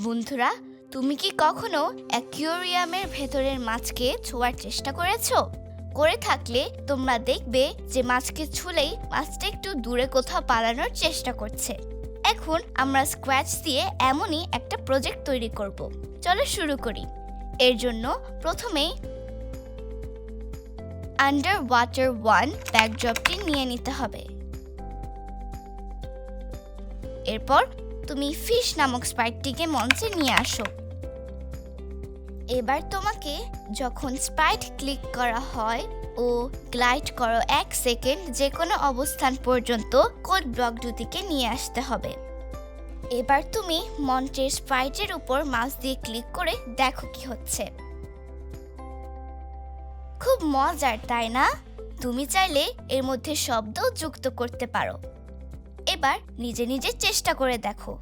বন্ধুরা, তুমি কি কখনো অ্যাকিউরিয়ামের ভেতরের মাছকে ছোঁয়ার চেষ্টা করেছ? করে থাকলে তোমরা দেখবে যে মাছকে ছুলেই মাছটা একটু দূরে কোথাও পালানোর চেষ্টা করছে। এখন আমরা স্ক্র্যাচ দিয়ে এমনই একটা প্রজেক্ট তৈরি করব। চলো শুরু করি। এর জন্য প্রথমেই আন্ডার ওয়াটার ওয়ান ব্যাকড্রপটি নিয়ে নিতে হবে। এরপর তুমি ফিশ নামক স্প্রাইটটিকে মঞ্চে নিয়ে আসো। এবার তোমাকে যখন স্প্রাইট ক্লিক করা হয় ও গ্লাইড করো এক সেকেন্ড যে কোনো অবস্থান পর্যন্ত কোড ব্লক দুটিকে নিয়ে আসতে হবে। এবার তুমি মঞ্চের স্প্রাইটের উপর মাউস দিয়ে ক্লিক করে দেখো কি হচ্ছে। খুব মজার, তাই না? তুমি চাইলে এর মধ্যে শব্দ যুক্ত করতে পারো। এবার নিজে নিজে চেষ্টা করে দেখো।